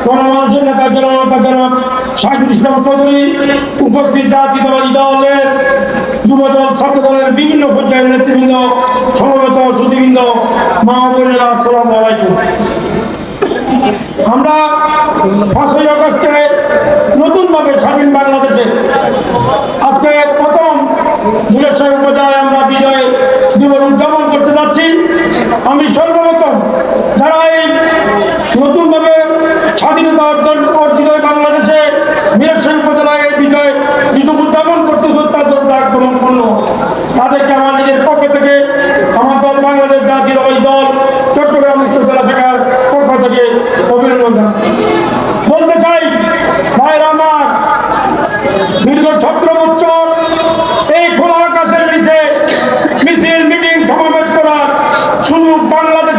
গণমানুষের নেতা চৌধুরী উপস্থিত জাতীয়তাবাদী দলের বিভিন্ন সমবেত মা আমরা নতুনভাবে স্বাধীন বাংলাদেশে আজকে প্রথম ভুলেশ্বর উপজেলায় শুধু বাংলাদেশ